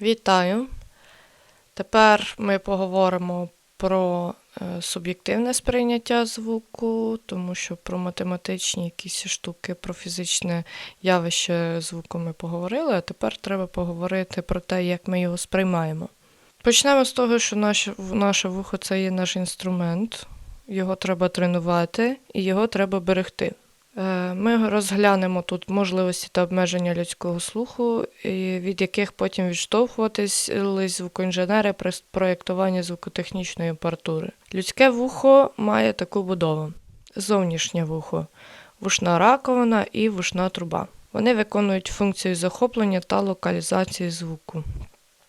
Вітаю! Тепер ми поговоримо про е, суб'єктивне сприйняття звуку, тому що про математичні якісь штуки, про фізичне явище звуку ми поговорили, а тепер треба поговорити про те, як ми його сприймаємо. Почнемо з того, що наше, наше вухо це є наш інструмент, його треба тренувати і його треба берегти. Е, Ми розглянемо тут можливості та обмеження людського слуху, від яких потім відштовхуватись звукоінженери при проєктуванні звукотехнічної апаратури. Людське вухо має таку будову: зовнішнє вухо, вушна раковина і вушна труба. Вони виконують функцію захоплення та локалізації звуку.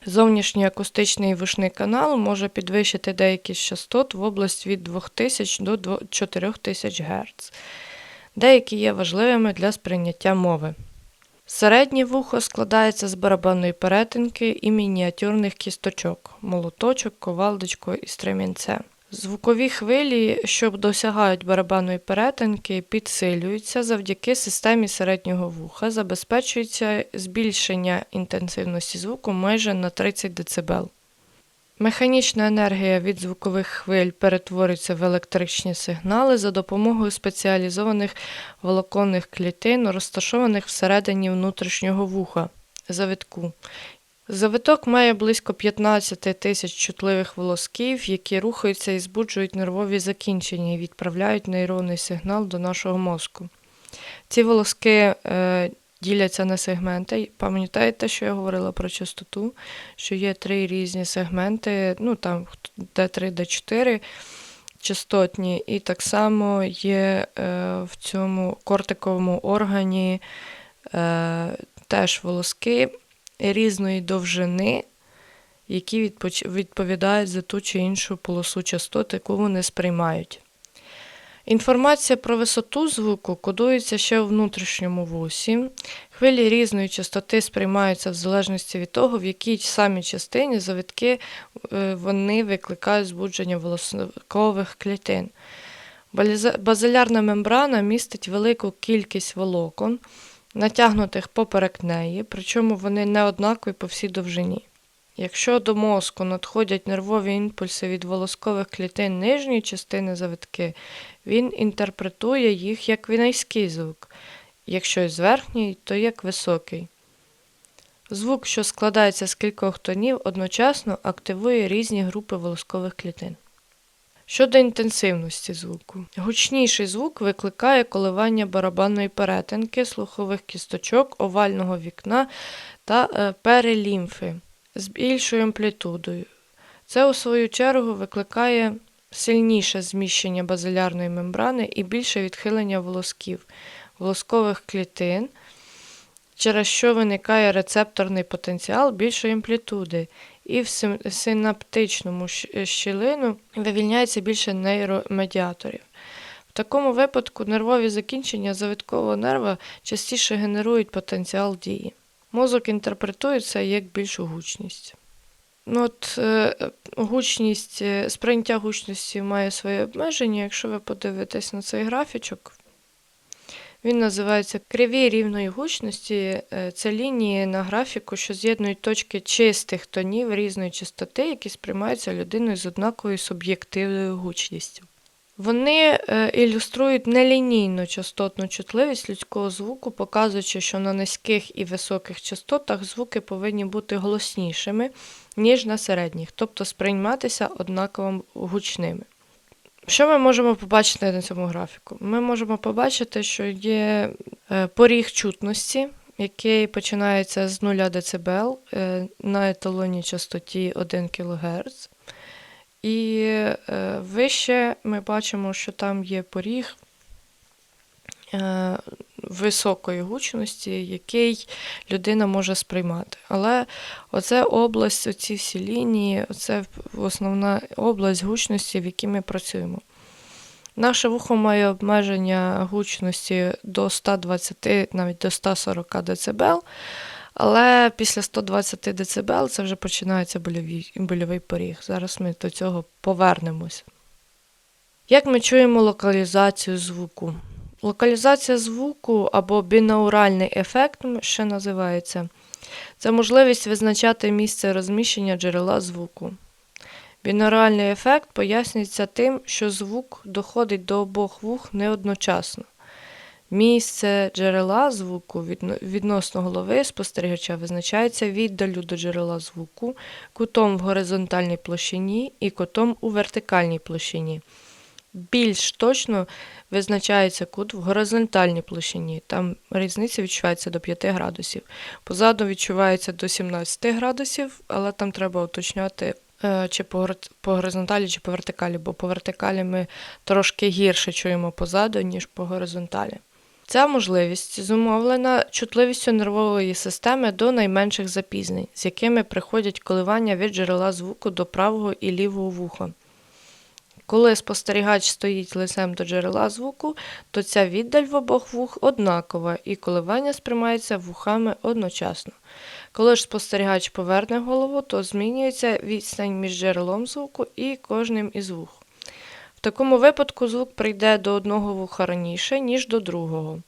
Зовнішній акустичний вушний канал може підвищити деякі частот в область від 2000 до 4000 Гц. Деякі є важливими для сприйняття мови. Середнє вухо складається з барабанної перетинки і мініатюрних кісточок молоточок, ковалдочко і стремінце. Звукові хвилі, що досягають барабанної перетинки, підсилюються завдяки системі середнього вуха, забезпечується збільшення інтенсивності звуку майже на 30 дБ. Механічна енергія від звукових хвиль перетворюється в електричні сигнали за допомогою спеціалізованих волоконних клітин, розташованих всередині внутрішнього вуха завитку. Завиток має близько 15 тисяч чутливих волосків, які рухаються і збуджують нервові закінчення і відправляють нейронний сигнал до нашого мозку. Ці волоски е, діляться на сегменти. Пам'ятаєте, що я говорила про частоту? Що є три різні сегменти, ну там D3, D4 частотні, і так само є е, в цьому кортиковому органі е, теж волоски різної довжини, які відповідають за ту чи іншу полосу частот, яку вони сприймають. Інформація про висоту звуку кодується ще у внутрішньому вусі. Хвилі різної частоти сприймаються в залежності від того, в якій самій частині завитки е, вони викликають збудження волоскових клітин. Базилярна мембрана містить велику кількість волокон, натягнутих поперек неї, причому вони не однакові по всій довжині. Якщо до мозку надходять нервові імпульси від волоскових клітин нижньої частини завитки, він інтерпретує їх як низький звук, якщо із верхньої, то як високий. Звук, що складається з кількох тонів, одночасно активує різні групи волоскових клітин. Щодо інтенсивності звуку, гучніший звук викликає коливання барабанної перетинки, слухових кісточок, овального вікна та е, перелімфи з більшою амплітудою. Це, у свою чергу, викликає сильніше зміщення базилярної мембрани і більше відхилення волосків, волоскових клітин, через що виникає рецепторний потенціал більшої амплітуди, і в синаптичному щілину вивільняється більше нейромедіаторів. В такому випадку нервові закінчення завиткового нерва частіше генерують потенціал дії. Мозок інтерпретує це як більшу гучність. Ну, от, е, гучність, е, сприйняття гучності має своє обмеження. Якщо ви подивитесь на цей графічок, він називається криві рівної гучності. Е, Це лінії на графіку, що з'єднують точки чистих тонів різної частоти, які сприймаються людиною з однаковою суб'єктивною гучністю. Вони е, ілюструють нелінійну частотну чутливість людського звуку, показуючи, що на низьких і високих частотах звуки повинні бути голоснішими, ніж на середніх, тобто сприйматися однаково гучними. Що ми можемо побачити на цьому графіку? Ми можемо побачити, що є е, поріг чутності, який починається з 0 дБ е, на еталонній частоті 1 кГц. І е, вище ми бачимо, що там є поріг е, високої гучності, який людина може сприймати. Але оце область, оці всі лінії, це основна область гучності, в якій ми працюємо. Наше вухо має обмеження гучності до 120, навіть до 140 дБ, але після 120 дБ це вже починається больовий, больовий поріг. Зараз ми до цього повернемось. Як ми чуємо локалізацію звуку? Локалізація звуку або бінауральний ефект ще називається, Це можливість визначати місце розміщення джерела звуку. Бінаральний ефект пояснюється тим, що звук доходить до обох вух не одночасно. Місце джерела звуку відносно голови спостерігача визначається віддалю до джерела звуку, кутом в горизонтальній площині і кутом у вертикальній площині. Більш точно визначається кут в горизонтальній площині. Там різниця відчувається до 5 градусів. Позаду відчувається до 17 градусів, але там треба уточняти, е, чи по, по горизонталі, чи по вертикалі, бо по вертикалі ми трошки гірше чуємо позаду, ніж по горизонталі. Ця можливість зумовлена чутливістю нервової системи до найменших запізнень, з якими приходять коливання від джерела звуку до правого і лівого вуха. Коли спостерігач стоїть лицем до джерела звуку, то ця віддаль в обох вух однакова і коливання сприймається вухами одночасно. Коли ж спостерігач поверне голову, то змінюється відстань між джерелом звуку і кожним із вух. В такому випадку звук прийде до одного вуха раніше, ніж до другого.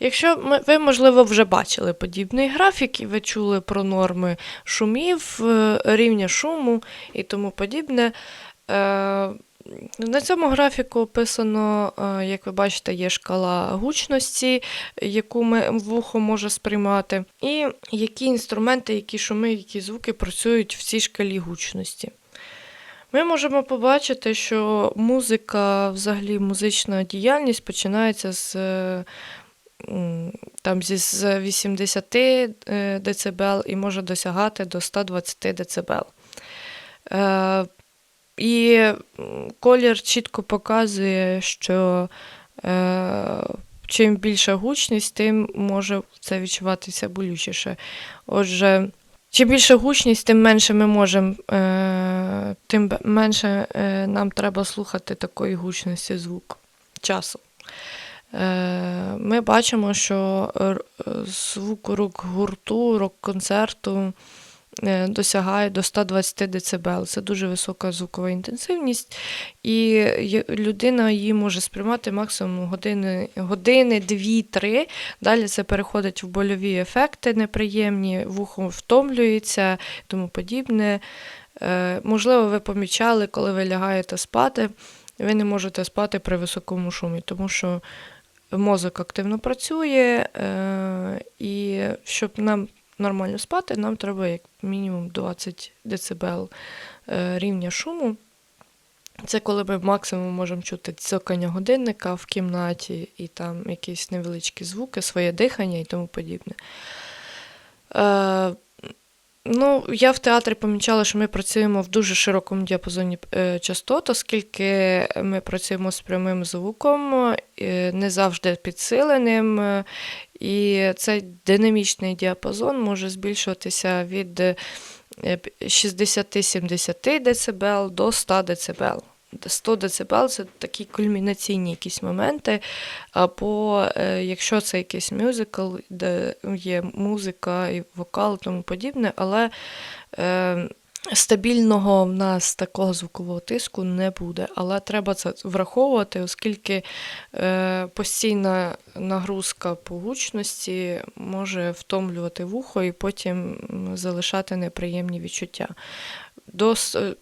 Якщо ви, можливо, вже бачили подібний графік, і ви чули про норми шумів, е, рівня шуму і тому подібне. Е, На цьому графіку описано, е, як ви бачите, є шкала гучності, яку вухо може сприймати, і які інструменти, які шуми, які звуки працюють в цій шкалі гучності. Ми можемо побачити, що музика, взагалі музична діяльність починається з, е, там, зі 80 е, дБ і може досягати до 120 дБ. Е, І колір чітко показує, що чим більша гучність, тим може це відчуватися болючіше. Отже, чим більше гучність, тим менше ми можемо, е, тим менше е, нам треба слухати такої гучності звук часу. Е, ми бачимо, що звук рок-гурту, рок-концерту досягає до 120 дБ. Це дуже висока звукова інтенсивність, і людина її може сприймати максимум години, години 2-3. Далі це переходить в больові ефекти неприємні, вухо втомлюється тому подібне. Е, можливо, ви помічали, коли ви лягаєте спати, ви не можете спати при високому шумі, тому що мозок активно працює, е, і щоб нам нормально спати, нам треба як мінімум 20 дБ е, рівня шуму. Це коли ми максимум можемо чути цокання годинника в кімнаті і там якісь невеличкі звуки, своє дихання і тому подібне. Ну, я в театрі помічала, що ми працюємо в дуже широкому діапазоні е, частот, оскільки ми працюємо з прямим звуком, е, не завжди підсиленим. е, І цей динамічний діапазон може збільшуватися від е, 60-70 дБ до 100 дБ. 100 дБ це такі кульмінаційні якісь моменти. Або е, якщо це якийсь мюзикл, де є музика і вокал і тому подібне, але е, стабільного в нас такого звукового тиску не буде. Але треба це враховувати, оскільки е, постійна нагрузка по гучності може втомлювати вухо і потім залишати неприємні відчуття. До,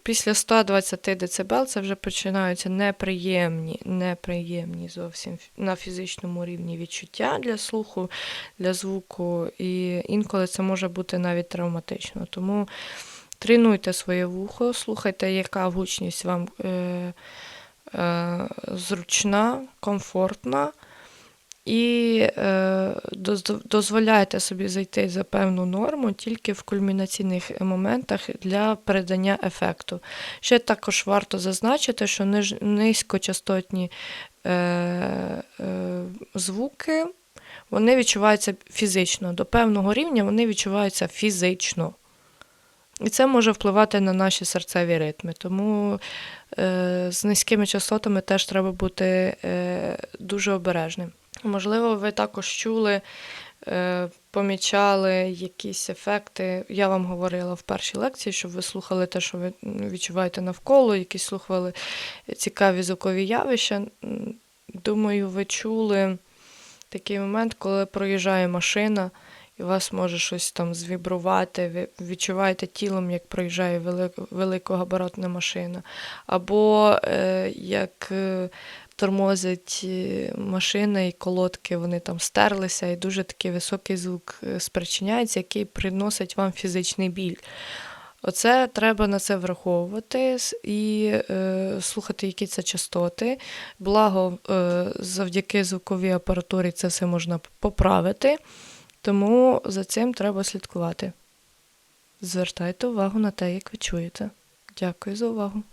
після 120 дБ це вже починаються неприємні, неприємні зовсім на фізичному рівні відчуття для слуху, для звуку, і інколи це може бути навіть травматично. Тому тренуйте своє вухо, слухайте, яка гучність вам е, е, зручна, комфортна. І е, доз- дозволяйте собі зайти за певну норму тільки в кульмінаційних моментах для передання ефекту. Ще також варто зазначити, що низькочастотні е, е, звуки вони відчуваються фізично. До певного рівня вони відчуваються фізично. І це може впливати на наші серцеві ритми. Тому е, з низькими частотами теж треба бути е, дуже обережним. Можливо, ви також чули, е, помічали якісь ефекти. Я вам говорила в першій лекції, щоб ви слухали те, що ви відчуваєте навколо, якісь слухали цікаві звукові явища. Думаю, ви чули такий момент, коли проїжджає машина, і вас може щось там звібрувати, ви відчуваєте тілом, як проїжджає велик, великогабаритна машина. Або е, як е, тормозить е, машина і колодки, вони там стерлися, і дуже такий високий звук е, спричиняється, який приносить вам фізичний біль. Оце треба на це враховувати і е, слухати, які це частоти. Благо, е, завдяки звуковій апаратурі це все можна поправити, тому за цим треба слідкувати. Звертайте увагу на те, як ви чуєте. Дякую за увагу.